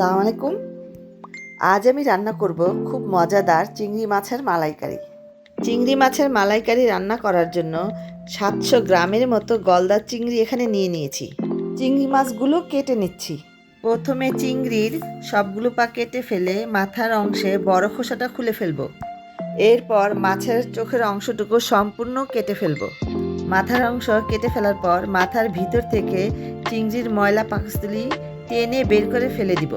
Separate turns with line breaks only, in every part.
আসসালামু আলাইকুম। আজ আমি রান্না করব খুব মজাদার চিংড়ি মাছের মালাইকারি। চিংড়ি মাছের মালাইকারি রান্না করার জন্য সাতশো গ্রামের মতো গলদা চিংড়ি এখানে নিয়ে নিয়েছি। চিংড়ি মাছগুলো কেটে নিচ্ছি। প্রথমে চিংড়ির সবগুলো পা কেটে ফেলে মাথার অংশে বড় খোসাটা খুলে ফেলব। এরপর মাছের চোখের অংশটুকু সম্পূর্ণ কেটে ফেলব। মাথার অংশ কেটে ফেলার পর মাথার ভিতর থেকে চিংড়ির ময়লা পাকস্থলী টেনে বের করে ফেলে দিব।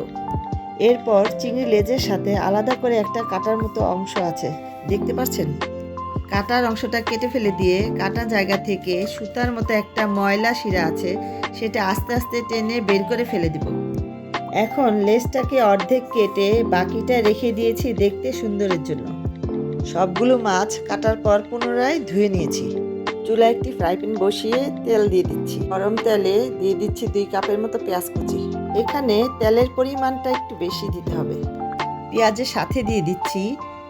এরপর চিংড়ি লেজের সাথে আলাদা করে একটা কাটার মতো অংশ আছে। দেখতে পাচ্ছেন? কাটার অংশটা কেটে ফেলে দিয়ে কাটা জায়গা থেকে সুতার মতো একটা ময়লা শিরা আছে, সেটা আস্তে আস্তে টেনে বের করে ফেলে দিব। এখন লেজটাকে অর্ধেক কেটে বাকিটা রেখে দিয়েছি দেখতে সুন্দরের জন্য। সবগুলো মাছ কাটার পর পুনরায় ধুয়ে নিয়েছি। চুলা একটি ফ্রাই প্যান বসিয়ে তেল দিয়ে দিচ্ছি। গরম তেলে দিয়ে দিচ্ছি দুই কাপের মতো পেঁয়াজ কুচি। এখানে তেলের পরিমাণটা একটু বেশি দিতে হবে। পেঁয়াজের সাথে দিয়ে দিচ্ছি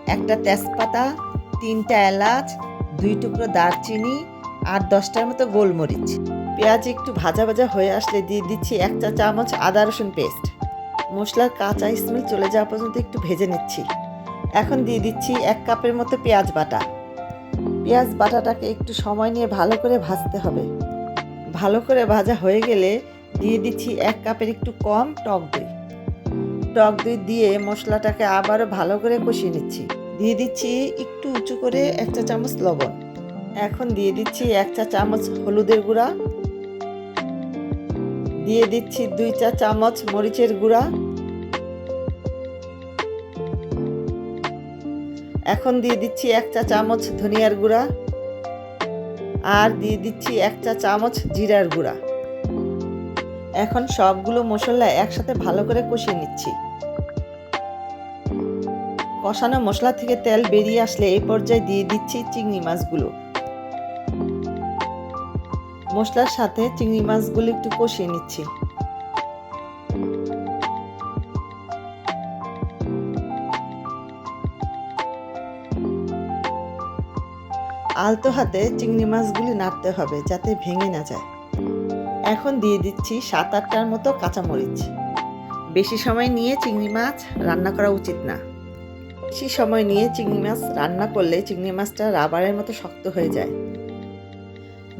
একটা তেজপাতা, তিনটা এলাচ, দুই টুকরো দারচিনি আর দশটার মতো গোলমরিচ। পেঁয়াজ একটু ভাজা ভাজা হয়ে আসলে দিয়ে দিচ্ছি এক চা চামচ আদা রসুন পেস্ট। মশলার কাঁচা স্মেল চলে যাওয়া পর্যন্ত একটু ভেজে নিচ্ছি। এখন দিয়ে দিচ্ছি এক কাপের মতো পেঁয়াজ বাটা। পেঁয়াজ বাটাটাকে একটু সময় নিয়ে ভালো করে ভাজতে হবে। ভালো করে ভাজা হয়ে গেলে দিয়ে দিচ্ছি এক কাপের একটু কম টক দই। টক দই দিয়ে মশলাটাকে আবারও ভালো করে কষিয়ে নিচ্ছি। দিয়ে দিচ্ছি একটু উঁচু করে এক চা চামচ লবণ। এখন দিয়ে দিচ্ছি এক চা চামচ হলুদের গুঁড়া। দিয়ে দিচ্ছি দুই চা চামচ মরিচের গুঁড়া। এখন দিয়ে দিচ্ছি এক চা চামচ ধনিয়ার গুঁড়া। আর দিয়ে দিচ্ছি এক চা চামচ জিরার গুঁড়া। এখন সবগুলো মশলা একসাথে ভালো করে কষিয়ে নিচ্ছি। কষানো মশলা থেকে তেল বেরিয়ে আসলে এই পর্যায়ে দিয়ে দিচ্ছি চিংড়ি মাছগুলো। মশলার সাথে চিংড়ি মাছগুলো একটু কষিয়ে নিচ্ছি। আলতো হাতে চিংড়ি মাছগুলি নাড়তে হবে যাতে ভেঙে না যায়। এখন দিয়ে দিচ্ছি সাত আটটার মতো কাঁচামরিচ। বেশি সময় নিয়ে চিংড়ি মাছ রান্না করা উচিত না। বেশি সময় নিয়ে চিংড়ি মাছ রান্না করলে চিংড়ি মাছটা রাবারের মতো শক্ত হয়ে যায়।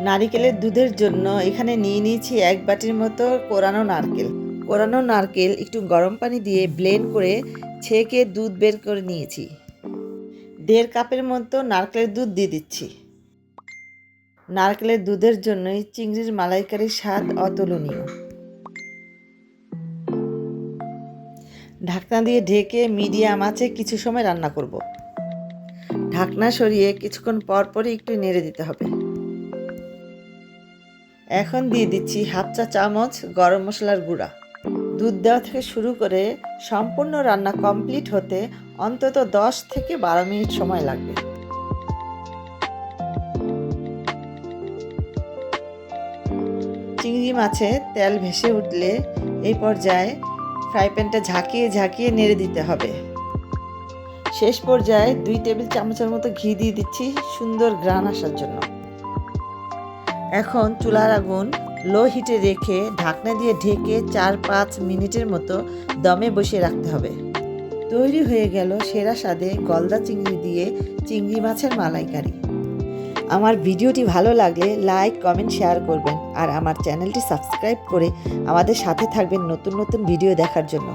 নারিকেলের দুধের জন্য এখানে নিয়ে নিয়েছি এক বাটির মতো কোরানো নারকেল। কোরানো নারকেল একটু গরম পানি দিয়ে ব্লেন্ড করে ছেঁকে দুধ বের করে নিয়েছি। দেড় কাপের মতো নারকেলের দুধ দিয়ে দিচ্ছি। নারকেলের দুধের জন্যই চিংড়ির মালাইকারির স্বাদ অতুলনীয়। ঢাকনা দিয়ে ঢেকে মিডিয়াম আঁচে কিছু সময় রান্না করব। ঢাকনা সরিয়ে কিছুক্ষণ পর পরই একটু নেড়ে দিতে হবে। এখন দিয়ে দিচ্ছি হাফ চা চামচ গরম মশলার গুঁড়া। দুধ দেওয়া থেকে শুরু করে সম্পূর্ণ রান্না কমপ্লিট হতে অন্তত দশ থেকে বারো মিনিট সময় লাগবে। চিংড়ি মাছে তেল ভেসে উঠলে এই পর্যায়ে ফ্রাই প্যানটা ঝাঁকিয়ে ঝাঁকিয়ে নেড়ে দিতে হবে। শেষ পর্যায়ে দুই টেবিল চামচের মতো ঘি দিয়ে দিচ্ছি সুন্দর গ্রান আসার জন্য। এখন চুলার আগুন লো হিটে রেখে ঢাকনা দিয়ে ঢেকে চার পাঁচ মিনিটের মতো দমে বসিয়ে রাখতে হবে। তৈরি হয়ে গেল সেরা স্বাদে গলদা চিংড়ি দিয়ে চিংড়ি মাছের মালাইকারি। আমার ভিডিওটি ভালো লাগলে লাইক, কমেন্ট, শেয়ার করবেন। আর আমার চ্যানেলটি সাবস্ক্রাইব করে আমাদের সাথে থাকবেন নতুন নতুন ভিডিও দেখার জন্য।